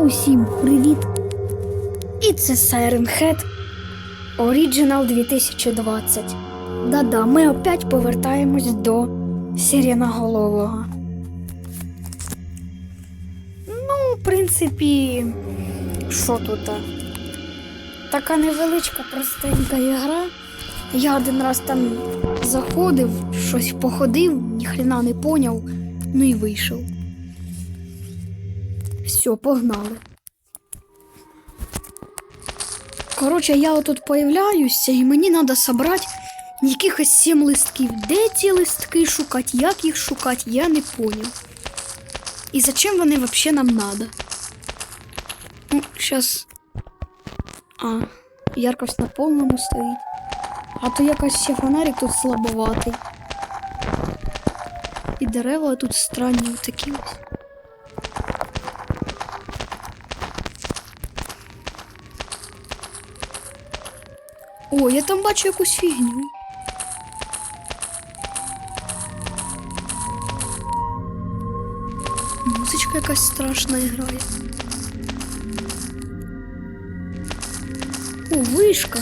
Усім привіт! І це Siren Head Original 2020. Да-да, ми опять повертаємось до Сиреноголового. Ну, в принципі, що тут? Така невеличка простенька ігра. Я один раз там заходив, щось походив, ніхрена не поняв, ну і вийшов. Все, погнали. Коротше, я отут появляюся, і мені треба зібрати якихось сім листків. Де ці листки шукати, як їх шукати, я не поняв. І зачем вони взагалі нам треба? Ну, зараз. А, яркость на повному стоїть. А то якось ще фонарик тут слабоватий. І дерева тут странні такі ось. О, я там бачу якусь фігню. Музичка якась страшна грає. О, вишка.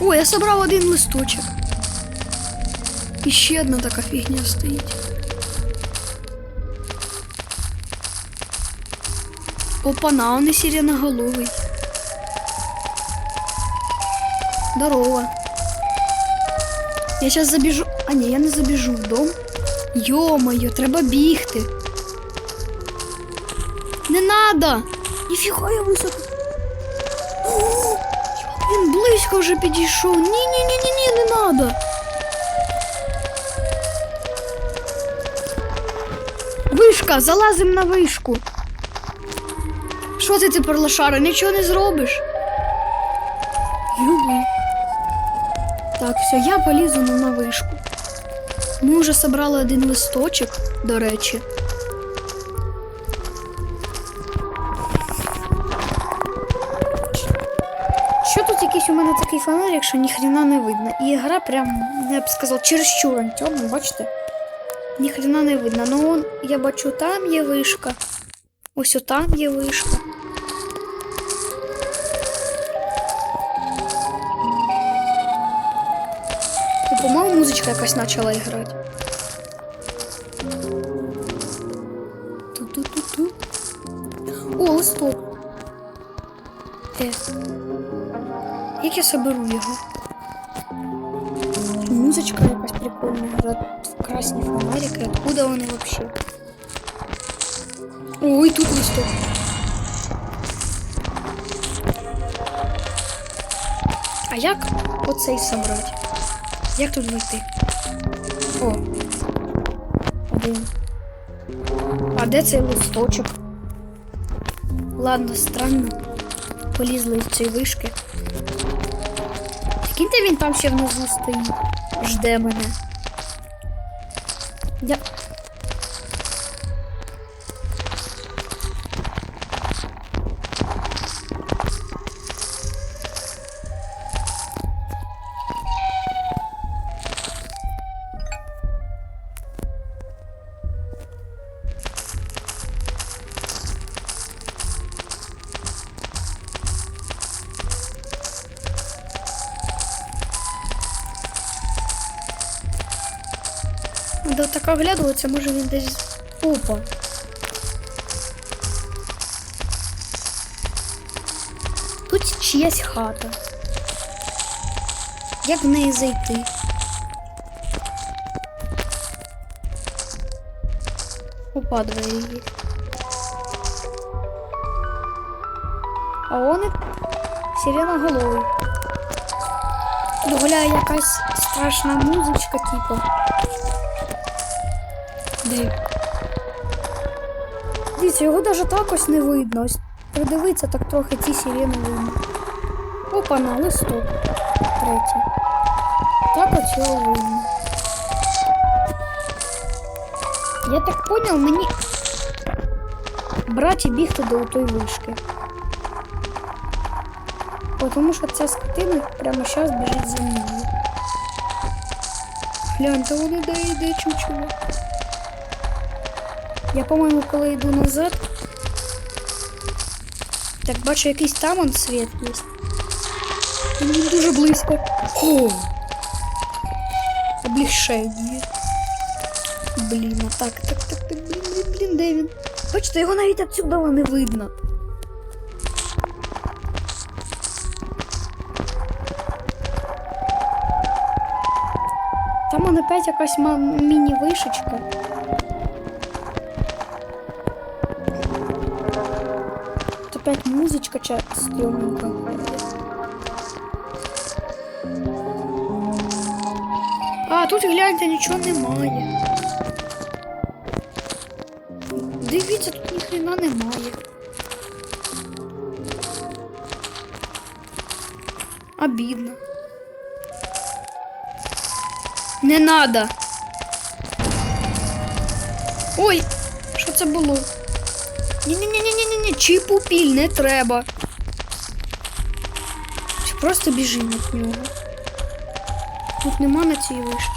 О, я собрав один листочок. І ще одна така фігня стоїть. Опана, он і сиреноголовий. Здорово. Я сейчас забіжу. А ні, я не забіжу в дом. Йо-моє, треба бігти. Не надо! Ніфіга я високо. О, Він близько вже підійшов. Ні-ні-ні-ні, не надо. Вишка, залазим на вишку. Що ти тепер лошара? Нічого не зробиш? Все, я полізу на вишку. Ми вже зібрали один листочок, до речі. Що тут якийсь у мене такий фонарик, що ніхрена не видно. І гра прям, я б сказав, чересчур темно, бачите? Ніхрена не видно. Ну, я бачу, там є вишка. Ось там є вишка. Музичка якась почала грати. Ту-ту-ту-ту. О, листок. Е. Як я соберу його? Музичка якась прикольна грає. Красні фонарики. Откуда вони вообще? Ой, тут листок. А як оцей собрати? Як тут вийти? О. Один. А де цей листочок? Ладно, странно. Полізли з цієї вишки. Прикиньте, він там ще внизу стоїть. Жде мене. Я... Надо так оглядуватися, може він десь. Опа. Тут чиясь хата. Як в неї зайти? Опа, двері. А он і сиреноголовий. Тут гуляє якась страшна музичка, типу. Де? Дивіться, його навіть так ось не видно. Придивиться так трохи ці сирени. Опа, на листок. Третій. Так ось його видно. Я так поняв, мені брати і бігти до той вишки. Тому що ця скотина прямо зараз біжить за мною. Гляньте, воно де йде чучело. Я, по-моєму, коли йду назад. Так, бачу, якийсь там он світ є. Він дуже близько. О! Облегшення. Блін, а так, так, так, так, блін, блін, блін, де він? Бачите, його навіть отсюда не видно. Там он опять якась міні-вишечка. опять музичка ча стрёмненька. А, тут гляньте, нічого немає. Дивіться, тут ніхрена немає. Обідно. Не надо. Ой, що це було? Ні-ні-ні-ні-ні, Чіпупіль, не треба. Чи просто біжимо від нього? Тут нема на цій вишці.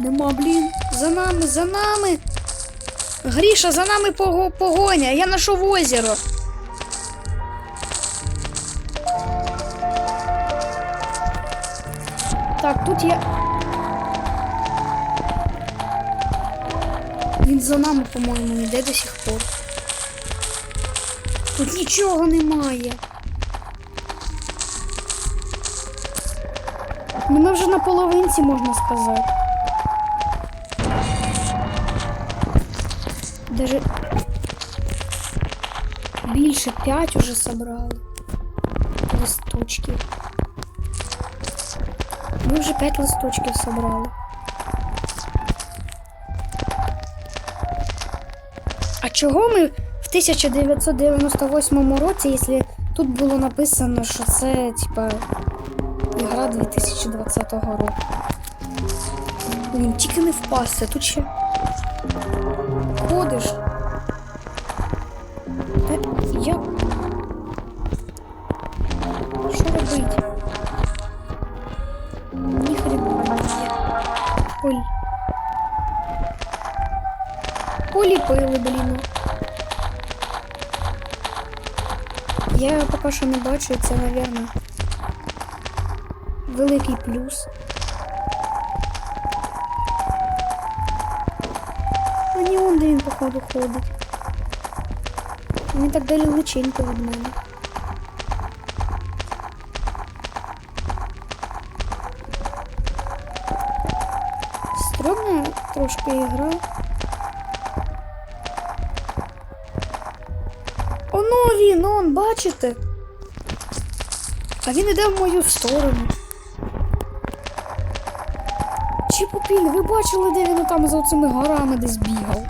Нема, блін. За нами, за нами. Гріша, за нами погоня. Я знайшов озеро. Так, тут є. Він за нами, по-моєму, йде до сих пор. Тут нічого немає. Ну ми вже на половинці, можна сказати. Даже більше п'ять уже собрали. Листочків. Ми вже п'ять листочків собрали. А чого ми в 1998 році, якщо тут було написано, що це, типа, ігра 2020 року? Блін, тільки не впасти, тут ще ходиш. Як? Що робити? Ні хрена. Ой. Поліпили, блін. Поки що не бачу, це, мабуть, великий плюс. А ні, он він, походу, ходить. Він так далі личинка від мене. Стрьомна трошки ігра. Оно він, он, бачите? А він іде в мою сторону. Чіпопін, ви бачили, де він там за цими горами десь бігав?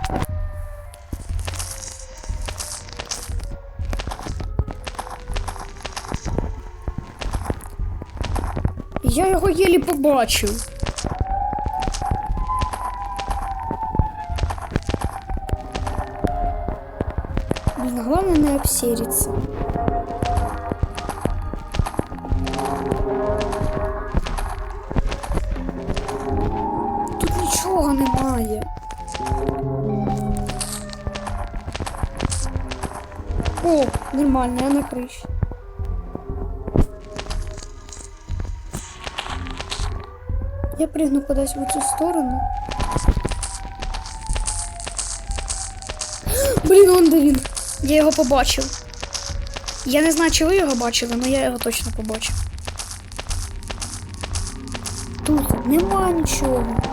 Я його єлі побачив. Нічого немає. О, нормально, я на криші. Я пригну кудись в цю сторону. Блін, он де він. Я його побачив. Я не знаю, чи ви його бачили, але я його точно побачив. Тут нема нічого.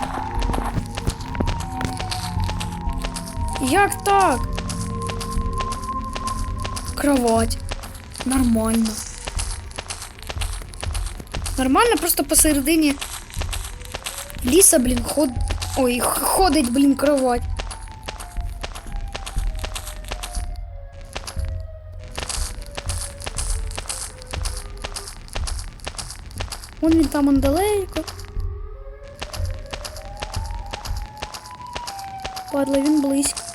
Як так? Кровать. Нормально. Нормально, просто посередині ліса, блін, ход... Ой, ходить, блін, кровать. Вон він там он далеко. Падла, він близько.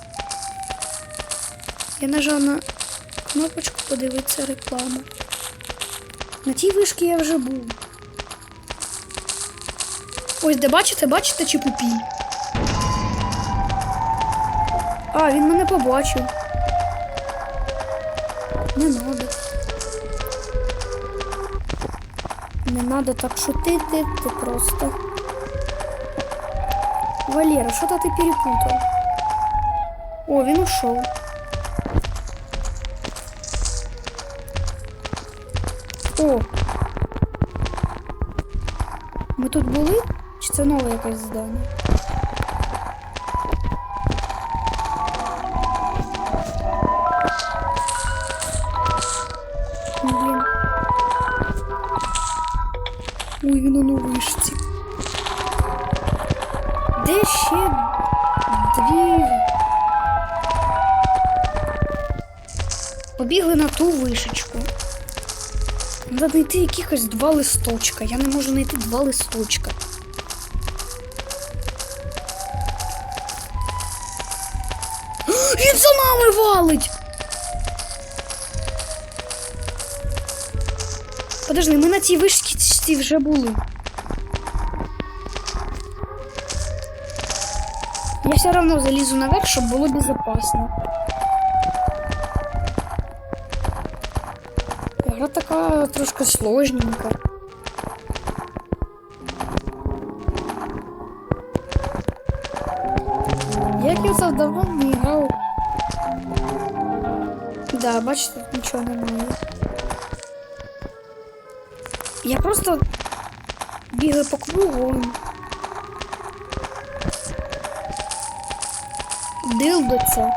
Я нажав на кнопочку подивитися рекламу. На тій вишці я вже був. Ось де бачите, бачите чіпупі? А, він мене побачив. Не надо. Не надо так шутити, ти просто. Валера, що-то ти перепутав. О, він ушов. О. Ми тут були? Чи це нове якесь здання? Знайти якихось два листочка. Я не можу знайти два листочка. Він за нами валить! Подожди, ми на цій вишці вже були. Я все равно залізу наверх, щоб було безопасно. Така трошки сложненька. Як я це давно не грав. Да, бачите, тут нічого немає. Я просто бігаю по кругу. Дилдо це.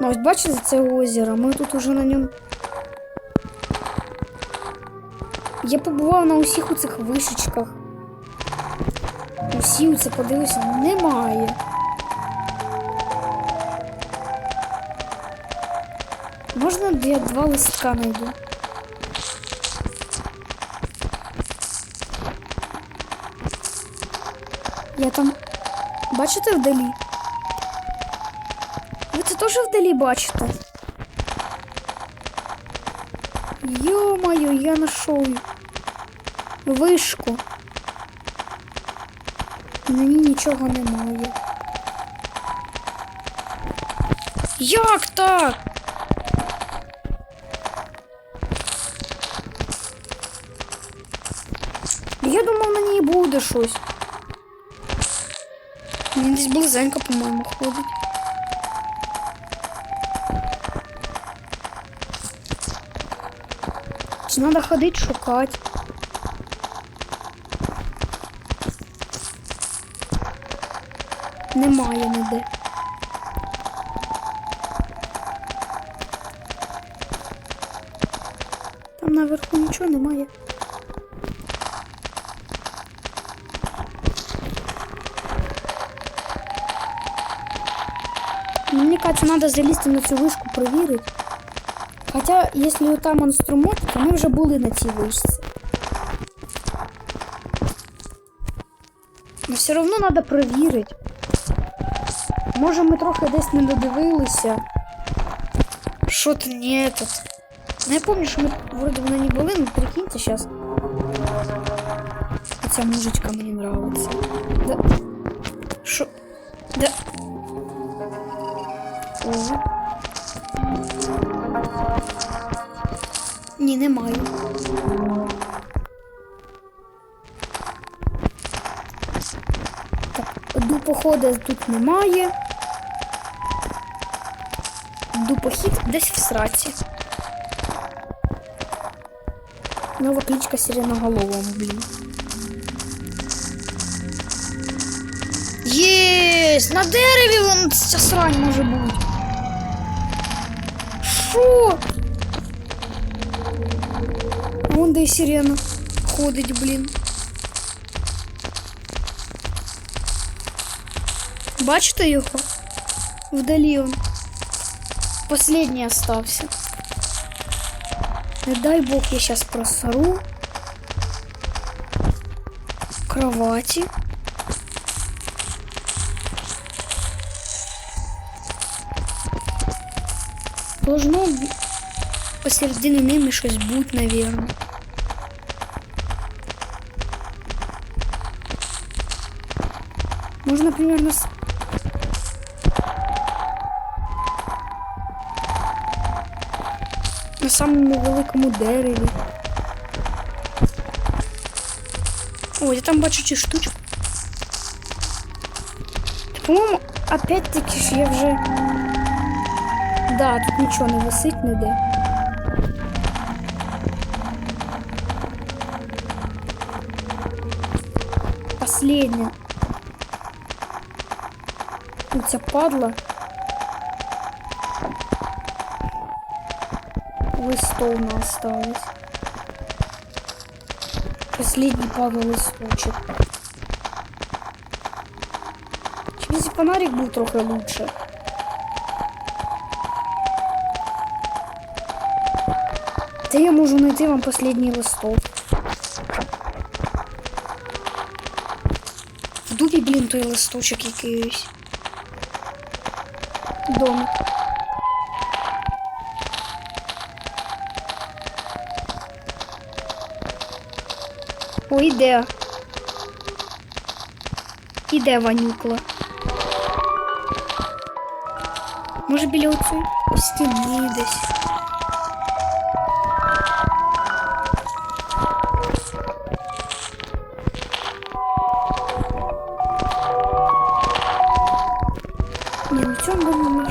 Ну, ось бачите це озеро? Ми тут уже на ньому. Я побував на усіх у цих вишечках. Усі у це подивився, немає. Можна я два листка знайду? Я там. Бачите вдалі? Ви це теж вдалі бачите? Йо-моє, я знайшов вишку. На ній нічого немає. Як так? Я думав, на ній буде щось. Він десь близенько, по-моєму, ходить. Треба ходити шукати? Немає ніде. Там наверху нічого немає. Ну, Мне кажется, надо залізти на цю вишку перевірити. Хоча, якщо там інструмент, то ми вже були на цій вишці. Но все одно треба перевірити. Може ми трохи десь не додивилися. Що то не этот. Ну я помню, що ми вроде на ній були, ну прикиньте сейчас. Ця мужичка мені нравится. Да. Шо? Да. О. Ні, немає. Так, дупохода тут немає. Дупохід десь в сраці. Нова кличка сиреноголовому, блін. Єсть! На дереві вон ця срань може бути. Шо? А Вон де і сирена ходить, блін. Бачите його? Вдалі он. Последний остався. Не дай бог я сейчас просору. Кровати. Должно посередині ними щось бути, наверное. Можно примерно На самому великому дереві. О, я там бачу цю штучку. Та, По-моєму, опять-таки ж я вже. Да, тут нічого не висить ніде. Последня. Ця падла. Листовна осталась. Последний падла листочек. Через фонарик був трохи лучше. Де я можу знайти вам последній листок? В дубі, блін, той листочок якийсь. Домик. О, іде. Ванюкла. Може біля оцю стіни десь. Ні, на цьому домі ми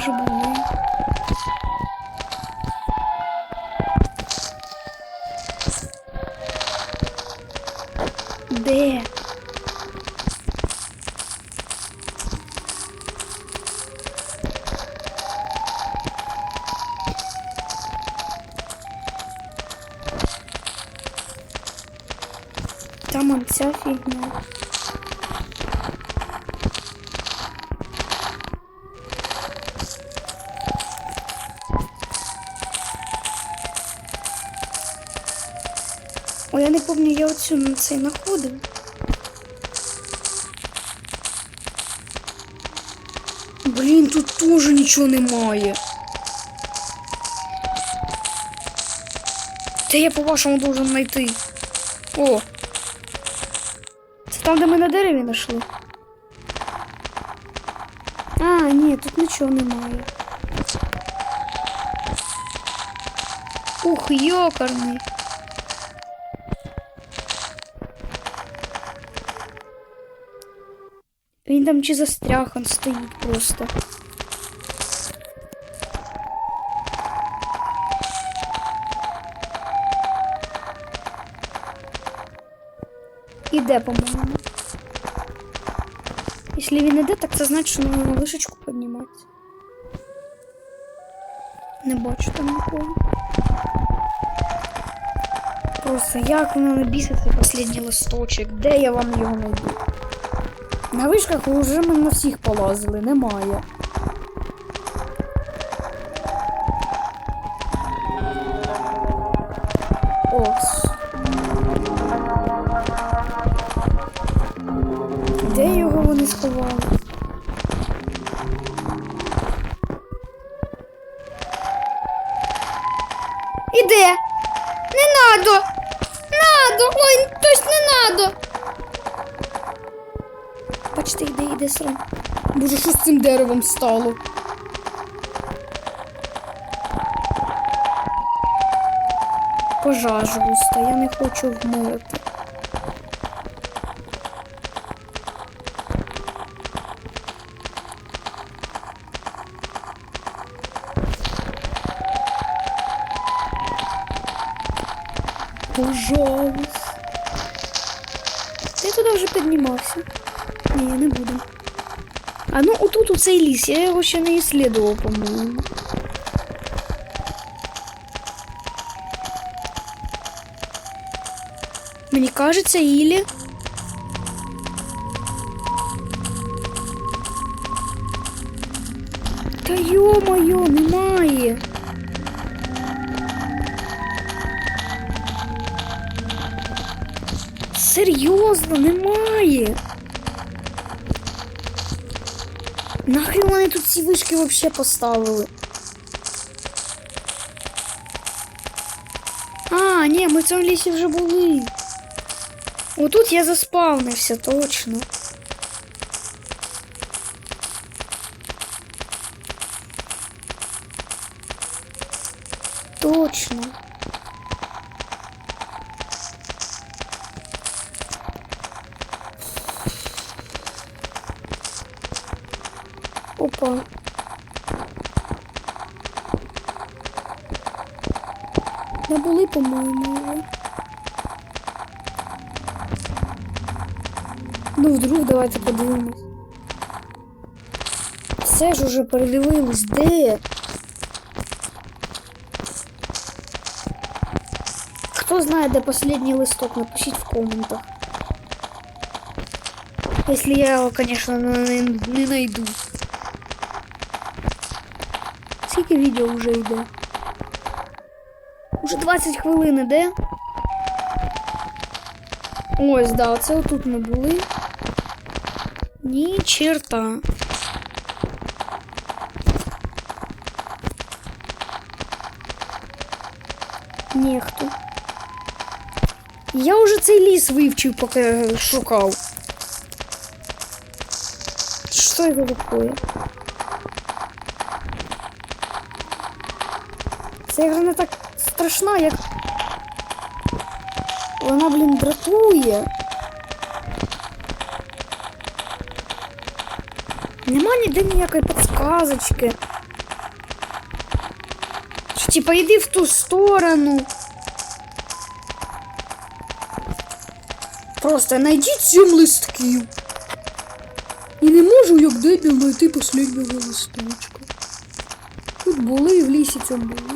тут теж нічого немає. Де я по-вашому должен знайти? О! Це там, де ми на дереві знайшли. А, ні, тут нічого немає. Ух, йокарний. Він там чи застряг, он стоїть просто. Іде, по-моєму. Якщо він іде, так це значить, що треба на вишечку підніматися. Не бачу там нікого. Просто як воно не біситься останній листочок? Де я вам його знайду? На вишках вже ми на всіх полазили, немає. Деревом стало? Пожалуйста, я не хочу вмерти. Пожалуйста. Ти туди вже піднімався. Ні, я не буду. А ну отут у цей ліс, я його ще не ісследував, по-моєму. Мені кажеться, Ілі. Нахрен вони тут ці вишки вообще поставили? А, ні, ми в цьому лісі вже були. Отут я заспавнився, точно. Все ж уже передивились, де? Хто знає, де последний листок, напишіть в коментах. Если я его, конечно, не, не найду. Скільки відео вже йде? Уже 20 хвилин іде. Ось, да, оце отут ми були. Ні черта. Нехту. Я уже цей ліс вивчив, поки шукав. Що це таке? Ця гра не так страшна, як. Вона, блін, дратує. Нема ніде ніякої підсказочки. Типа, иди в ту сторону. Просто найдіть сім листків. І не можу, як дебіл, знайти последнього листочка. Тут були, в лісі цьому були.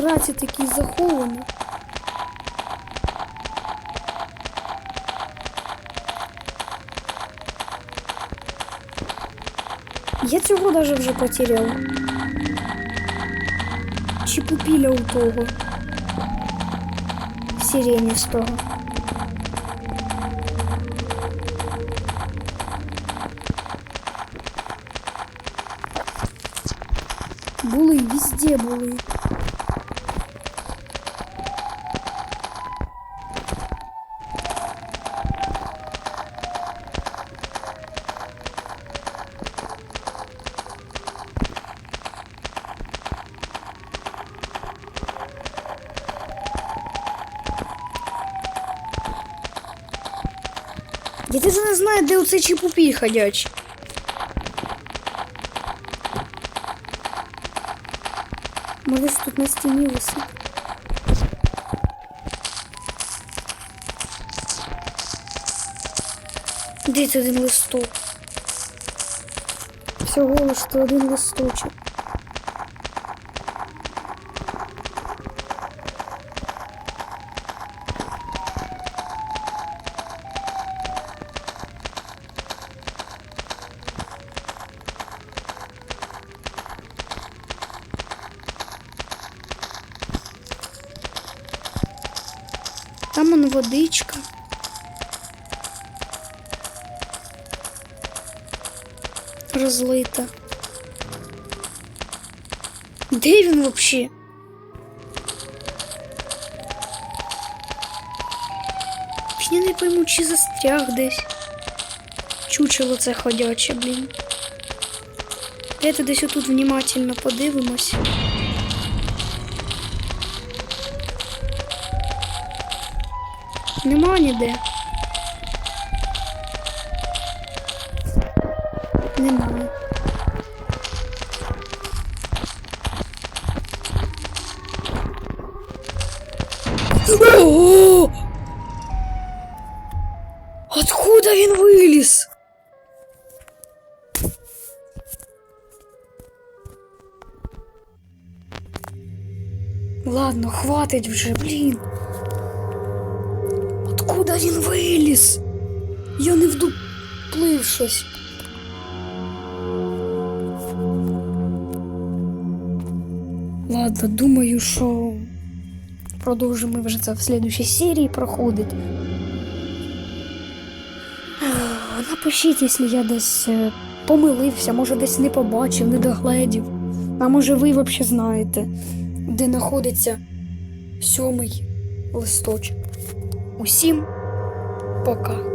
сраці такі заховані. Я цього даже вже потеряла. Чи пупіля у того. Сиреністого. Я даже не знаю, де оцей чіпупіль ходячий. Може тут на стіні висить. Де це один листок? Всього лиш один листочок. Там он водичка. Розлита. Де він вообще? Я не пойму, чи застряг десь. Чучело це ходяче, блін. Давайте десь отут внимательно подивимось. Нема ніде. Немає. О! Откуда він виліз? Ладно, хватить вже, блін. Він виліз? Я не вдуплив щось. Ладно, думаю, що продовжимо вже це в слідущій серії проходить. Напишіть, якщо я десь е, помилився, може десь не побачив, не догледів. А може ви взагалі знаєте. де знаходиться сьомий листочок. Усім пока.